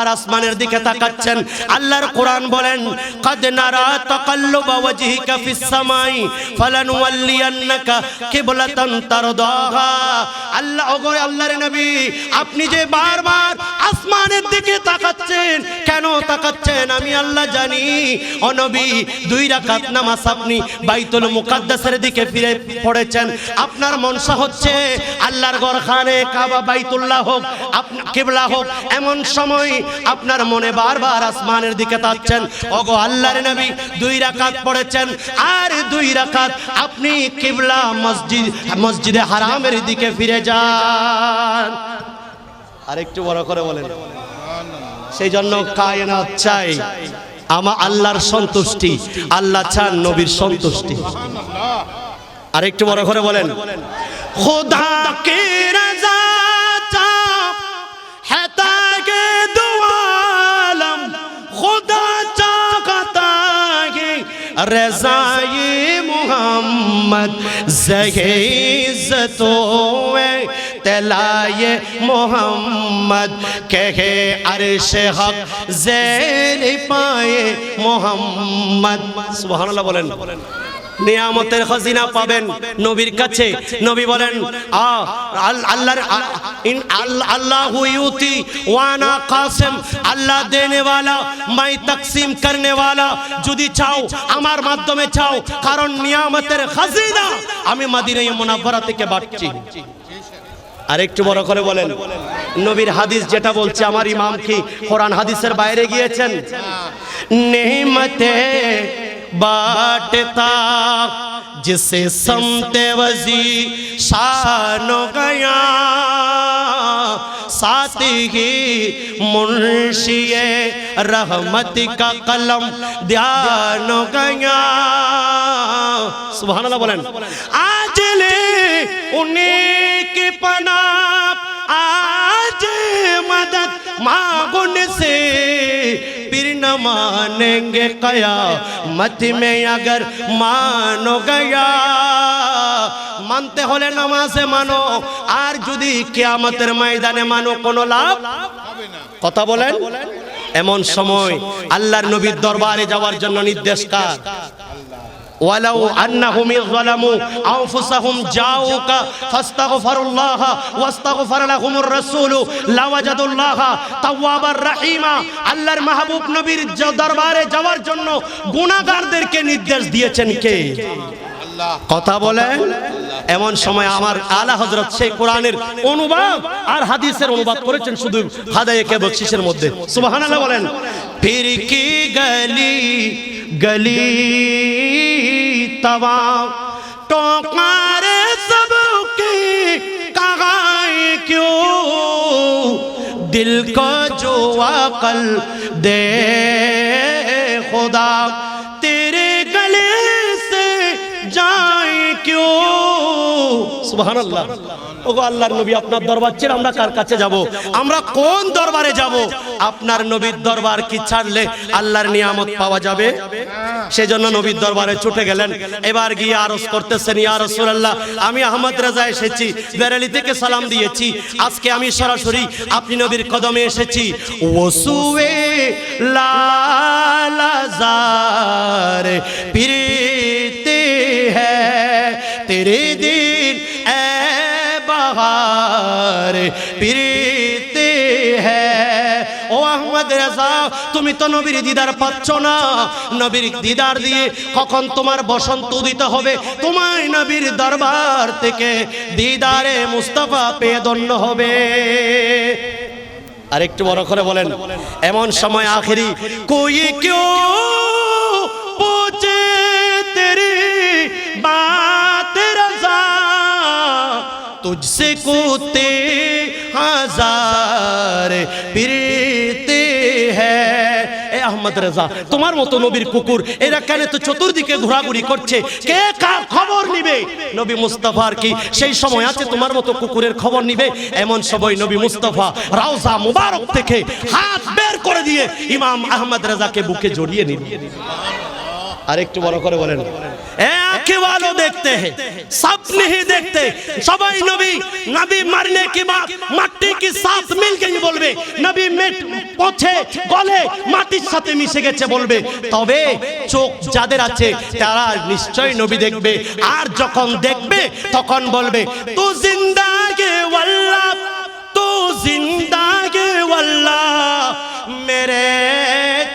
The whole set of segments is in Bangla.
আর আসমানের দিকে তাকাচ্ছেন। আল্লাহর কোরআন বলেন, কদ নারা তাকাল্লুবা ওয়াজহিকা ফিস সামাই ফালানুওয়াল্লিয়ান্নাকা কিবলাতান তারদাহা। আল্লাহ, ওগো আল্লাহর নবী, আপনি যে বারবার আসমানের দিকে তাকাচ্ছেন, কেন তাকাচ্ছেন? আমি আল্লাহ জানি। ও নবী, দুই রাকাত নামাজ আপনি বাইতুল মুকাদ্দাসের দিকে ফিরে পড়েছেন। আপনার মনসা হচ্ছে, আল্লাহর ঘরখানে কাবা বাইতুল্লাহ হোক কিবলা হোক, এমন সময় আপনার মনে বারবার আসমানের দিকে তাচ্ছেন ওগো আল্লাহর নবী দুই রাকাত পড়েছেন। আর দুই রাকাত আপনি কিবলা মসজিদ, মসজিদে হারামের দিকে ফিরে যান। আর একটু বড় করে বলেন। সেই জন্য কায়নাত চাই। আমা আল্লাহর সন্তুষ্টি। আল্লাহ চান নবীর সন্তুষ্টি। আর একটু বড় করে বলেন। খোদা কে رضای محمد زهیزت و تلای محمد کہے عرش حق زیر پائے محمد سبحان اللہ بولن নিয়ামতের খজিনা পাবেন নবীর কাছে। নবী বলেন আল্লাহর আল্লাহ ইউতি ওয়ানা কাসেম, আল্লাহ দেনে ওয়ালা মাই তাকসিম করনে ওয়ালা যদি চাও আমার মাধ্যমে চাও, কারণ নিয়ামতের খজিনা আমি মদিনায় মুনাফফরা থেকে বাড়ছি আর একটু বড় করে বলেন, নবীর হাদিস যেটা বলছে, আমার ইমাম কি কোরআন হাদিসের বাইরে গিয়েছেন? নেহমতে باٹتا جسے سمت وزی شان گیا۔ ساتھ ہی منشی رحمت کا قلم دیان گیا۔ سبحان اللہ بولین آج لے انہیں کی پناہ آج مدد مانگن سے न मानेंगे कया मत में अगर मानो गया মানতে হলে নামাজে মানো আর যদি কিয়ামতের ময়দানে মানো কোনো লাভ কথা বলেন এমন সময় আল্লাহর নবীর দরবারে যাওয়ার জন্য নির্দেশ কার ওয়ালাউ আন্নাহুম ইয়াযলামু আনফুসাহুম জাউকা ফাস্তাগফিরুল্লাহ ওয়াস্তাগফার লাহুমুর রাসূল লাওয়াজাদুল্লাহ তাওয়াবার রাহিমা। আল্লাহর মাহবুব নবীর দরবারে যাওয়ার জন্য গুনাহগারদেরকে নির্দেশ দিয়েছেন কে? কথা বলেন এমন সময় আমার আলা হজরত সেই কোরআনের অনুবাদ আর হাদিসের অনুবাদ করেছেন শুধু হাদায়কে বকশিসের মধ্যে। সুবহানাল্লাহ বলেন। ফিরকি গলি گلی توا ٹوکار سب کی کہائیں کیوں؟ دل کو جو عقل دے خدا সুবহান ওগো আল্লাহর নবী, আপনার দরবার ছেড়ে আমরা কার কাছে যাব? আমরা কোন দরবারে যাব? আপনার নবীর দরবার কি ছাড়লে আল্লাহর নিয়ামত পাওয়া যাবে? সেজন্য নবীর দরবারে ছুটে গেলেন। এবার গিয়ে আরজ করতেছেন আমি আহমদ রাজা এসেছি, বেরালি থেকে সালাম দিয়েছি। আজকে আমি সরাসরি আপনি নবীর কদমে এসেছি। ওসুয়ে লালাজার পিরতে হ্যায়, তেরে দিন বাহার পিরতে ও আহমদ রাজা, তুমি তো নবীর দিদার পাচ্ছ না। নবীর দিদার দিয়ে কখন তোমার বসন্ত উদিত হবে? তোমায় নবীর দরবার থেকে দিদারে মুস্তাফা পেয়ে ধন্য হবে। আর একটু বড় করে বলেন, এমন সময় আখেরি, কই কেউ পৌঁছে রাজা तुझसे कोते हजार फिरते हैं এ আহমদ রেজা তোমার মতো নবীর কুকুর এরা কেন তো চতুর্দিকে ঘোরাঘুরি করছে কে কার খবর নিবে নবী মুস্তাফার কি সেই সময় আছে তোমার মতো কুকুরের খবর নিবে এমন সময় নবী মুস্তাফা রাউজা মুবারক থেকে হাত বের করে দিয়ে ইমাম আহমদ রেজাকে বুকে জড়িয়ে নিল আর একটু বড় করে বলেন। তবে চোখ যাদের আছে, তারা নবী দেখবে। আর যখন দেখবে, তখন বলবে, তু জিন্দা গে ওয়াল্লাহ জিন্দা ওয়াল্লাহ, মেরে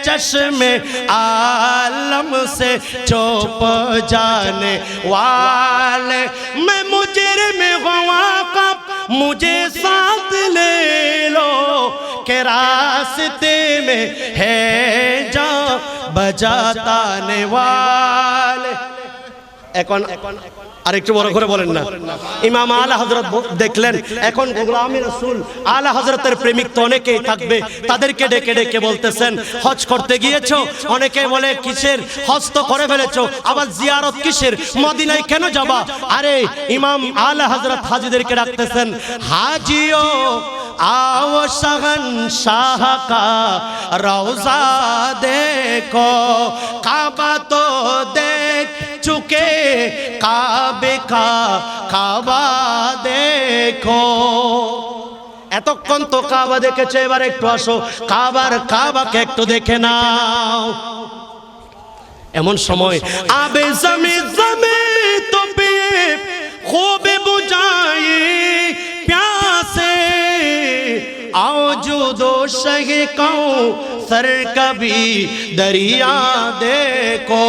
چشم عالم سے چوپ جانے والے میں مجرم ہوا کب مجھے ساتھ لے لو کہ راستے میں ہے جاں بجاتانے والے এখন আরেকটু বড় করে বলেন না ইমাম আলা হজরত দেখলেন এখন গোলামী রসুল আলা হজরতের প্রেমিক তো অনেকেই থাকবে তাদেরকে ডেকে ডেকে বলতেছেন হজ করতে গিয়েছো অনেকে বলে কিসের হজ তো করে ফেলেছো আবার জিয়ারত কিসের মদিনায় কেন যাবা আরে ইমাম আলা হজরত হাজিদেরকে ডাকতেছেন হাজিও आओ शगन शाह का रोजा देखो काबा तो देख चुके काबे का काबा देखो এতক্ষণ তো কাবা দেখেছো এবার একটু আসো কাবার কাবাকে একটু দেখে নাও এমন সময় আবে জমে জমে তো পিয়ে খুব বুঝাই दो शहे कौ সর কবি দরিয়া দেখো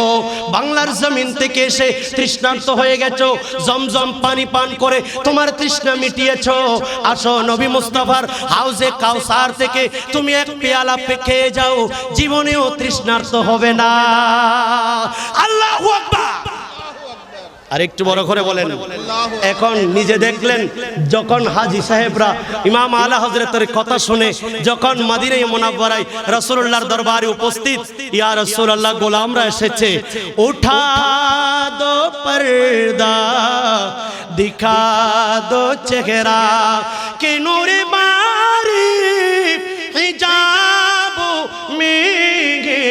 বাংলার জমিন থেকে এসে তৃষ্ণার্ত হয়ে গেছো জমজম পানি পান করে তোমার তৃষ্ণা মিটিয়েছো আসো নবী মুস্তাফার হাউজে কাউসার থেকে তুমি এক পেয়ালা পে খেয়ে যাও জীবনেও তৃষ্ণার্ত হবে না আল্লাহু আকবার আর একটু বড় করে বলেন। এখন নিজে দেখলেন, যখন হাজি সাহেবরা ইমাম আলা হজরতের কথা শুনে, যখন মাদিনাই মোনাব্বরাই রসুল্লাহর দরবারে উপস্থিত, ইয়া রসুল্লাহ গোলামরা এসেছে, উঠা দো পর্দা, দিখা দো চেহারা, কে নূরে মারি হিজাব মেঘে,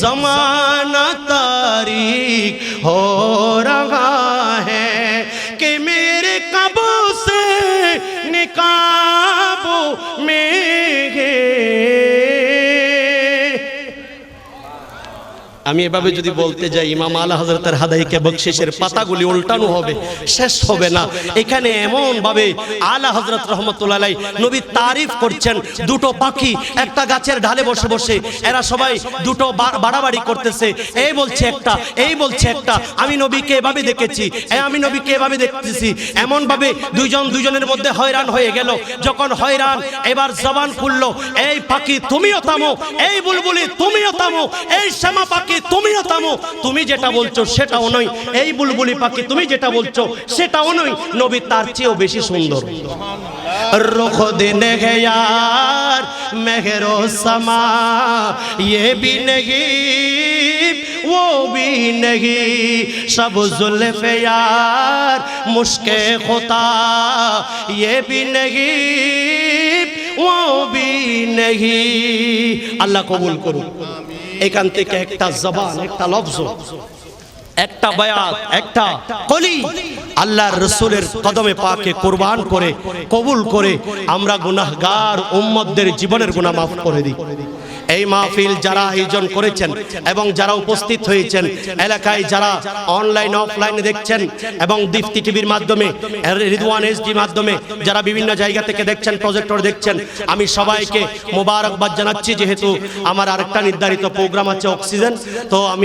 জমানা তারিখ হো আমি এভাবে যদি বলতে যাই, ইমাম আলা হজরতের হাদাইকে বকশিসের পাতাগুলি উল্টানো হবে, শেষ হবে না। এখানে এমন ভাবে আলা হজরত রহমতুল্লাহ নবী তারিফ করছেন, দুটো পাখি একটা গাছের ঢালে বসে বসে, এরা সবাই দুটো বাড়াবাড়ি করতেছে, এই বলছে একটা, এই বলছে একটা, আমি নবীকে এভাবে দেখেছি আমি নবীকে এভাবে দেখতেছি। এমন ভাবে দুইজন দুইজনের মধ্যে হয়রান হয়ে গেল, যখন হয়রান এবার জবান খুললো, এই পাখি তুমিও থামো, এই বুলবুলি তুমিও থামো, এই শ্যামা পাখি তুমিও থামো তুমি যেটা বলছো সেটাও নয় এই বুলবুলি পাখি তুমি যেটা বলছো সেটাও নয় নবী তার চেয়েও বেশি সুন্দর रुख दिन है यार मेहरो समा ये भी नहीं वो भी नहीं सब जुल्फ यार मुश्के खुदा ये भी नहीं वो भी नहीं আল্লাহ কবুল করুন এখান থেকে একটা জবান, একটা লফজ, একটা বায়াত, একটা কলি আল্লাহর রসুলের কদমে পাকে কোরবান করে, কবুল করে আমরা গুনাহগার উম্মতদের জীবনের গুনাহ মাফ করে দিই। এই মাহফিল যারা আয়োজন করেছেন এবং যারা উপস্থিত হয়েছেন, এলাকায় যারা অনলাইন অফলাইনে দেখছেন এবং দীপ্তি টিভির মাধ্যমে, রিদওয়ান এসডির মাধ্যমে যারা বিভিন্ন জায়গা থেকে দেখছেন প্রজেক্টর দেখছেন, আমি সবাইকে মোবারকবাদ জানাচ্ছি যেহেতু আমার আরেকটা নির্ধারিত প্রোগ্রাম আছে অক্সিজেন তো আমি